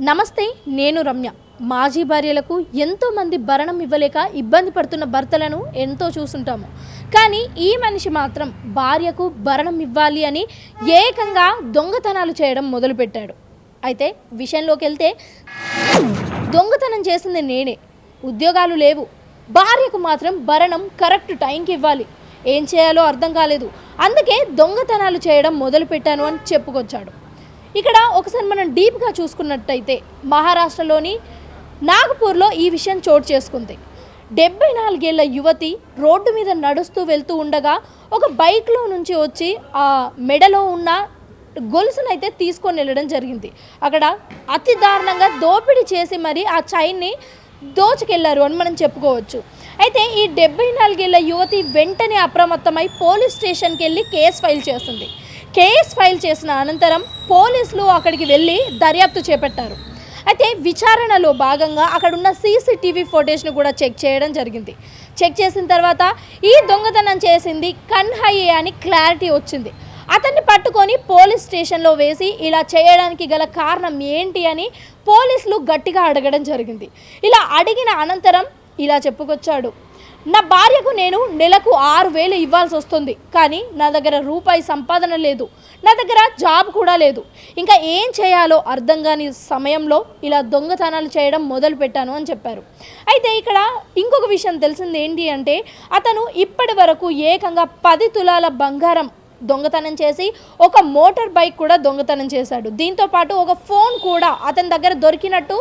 నమస్తే నేను రమ్య. మాజీ భార్యలకు ఎంతోమంది భరణం ఇవ్వలేక ఇబ్బంది పడుతున్న భర్తలను ఎంతో చూసుంటాము కానీ ఈ మనిషి మాత్రం భార్యకు భరణం ఇవ్వాలి అని ఏకంగా దొంగతనాలు చేయడం మొదలుపెట్టాడు. అయితే విషయంలోకి వెళ్తే దొంగతనం చేసింది నేనే. ఉద్యోగాలు లేవు. భార్యకు మాత్రం భరణం కరెక్ట్ టైంకి ఇవ్వాలి. ఏం చేయాలో అర్థం కాలేదు. అందుకే దొంగతనాలు చేయడం మొదలుపెట్టాను అని చెప్పుకొచ్చాడు. ఇక్కడ ఒకసారి మనం డీప్గా చూసుకున్నట్టయితే మహారాష్ట్రలోని నాగపూర్లో ఈ విషయం చోటు చేసుకుంది. డెబ్బై నాలుగేళ్ళ యువతి రోడ్డు మీద నడుస్తూ వెళ్తూ ఉండగా ఒక బైక్లో నుంచి వచ్చి ఆ మెడలో ఉన్న గొలుసునైతే తీసుకొని వెళ్ళడం జరిగింది. అక్కడ అతి దారుణంగా దోపిడీ చేసి మరి ఆ చైన్ని దోచుకెళ్ళారు అని మనం చెప్పుకోవచ్చు. అయితే ఈ డెబ్బై నాలుగేళ్ళ యువతి వెంటనే అప్రమత్తమై పోలీస్ స్టేషన్కి వెళ్ళి కేసు ఫైల్ చేస్తుంది. కేస్ ఫైల్ చేసిన అనంతరం పోలీసులు అక్కడికి వెళ్ళి దర్యాప్తు చేపట్టారు. అయితే విచారణలో భాగంగా అక్కడ ఉన్న సీసీటీవీ ఫుటేజ్ను కూడా చెక్ చేయడం జరిగింది. చెక్ చేసిన తర్వాత ఈ దొంగతనం చేసింది కన్హయ్యే అని క్లారిటీ వచ్చింది. అతన్ని పట్టుకొని పోలీస్ స్టేషన్లో వేసి ఇలా చేయడానికి గల కారణం ఏంటి అని పోలీసులు గట్టిగా అడగడం జరిగింది. ఇలా అడిగిన అనంతరం ఇలా చెప్పుకొచ్చాడు. నా భార్యకు నేను నెలకు ఆరు వేలు ఇవ్వాల్సి వస్తుంది. కానీ నా దగ్గర రూపాయి సంపాదన లేదు. నా దగ్గర జాబ్ కూడా లేదు. ఇంకా ఏం చేయాలో అర్థం కాని సమయంలో ఇలా దొంగతనాలు చేయడం మొదలు పెట్టాను అని చెప్పారు. అయితే ఇక్కడ ఇంకొక విషయం తెలిసింది ఏంటి అంటే అతను ఇప్పటి వరకు ఏకంగా పది తులాల బంగారం దొంగతనం చేసి ఒక మోటార్ బైక్ కూడా దొంగతనం చేశాడు. దీంతో పాటు ఒక ఫోన్ కూడా అతని దగ్గర దొరికినట్టు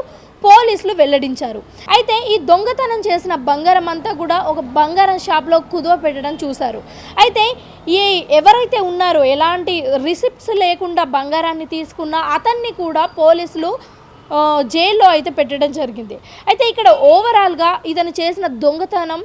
పోలీసులు వెల్లడించారు. అయితే ఈ దొంగతనం చేసిన బంగారం అంతా కూడా ఒక బంగారం షాప్లో కుదువ పెట్టడం చూశారు. అయితే ఈ ఎవరైతే ఉన్నారో ఎలాంటి రిసిప్ట్స్ లేకుండా బంగారాన్ని తీసుకున్న అతన్ని కూడా పోలీసులు జైల్లో అయితే పెట్టడం జరిగింది. అయితే ఇక్కడ ఓవరాల్గా ఇతను చేసిన దొంగతనం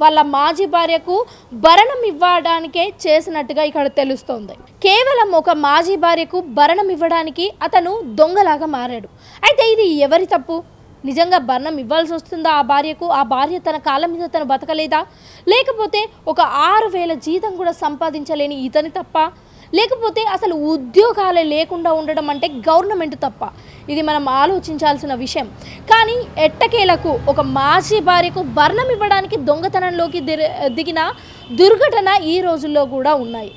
వాళ్ళ మాజీ భార్యకు భరణం ఇవ్వడానికే చేసినట్టుగా ఇక్కడ తెలుస్తోంది. కేవలం ఒక మాజీ భార్యకు భరణం ఇవ్వడానికి అతను దొంగలాగా మారాడు. అయితే ఇది ఎవరి తప్పు? నిజంగా భరణం ఇవ్వాల్సి వస్తుందా ఆ భార్యకు? ఆ భార్య తన కాళ్ళ మీద తను బతకలేదా? లేకపోతే ఒక ఆరు వేల జీతం కూడా సంపాదించలేని ఇతని తప్ప? లేకపోతే అసలు ఉద్యోగాలే లేకుండా ఉండడం అంటే గవర్నమెంట్ తప్ప. ఇది మనం ఆలోచించాల్సిన విషయం. కానీ ఎట్టకేలకు ఒక మాజీ భార్యకు భరణం ఇవ్వడానికి దొంగతనంలోకి దిగిన దుర్ఘటన ఈ రోజుల్లో కూడా ఉన్నాయి.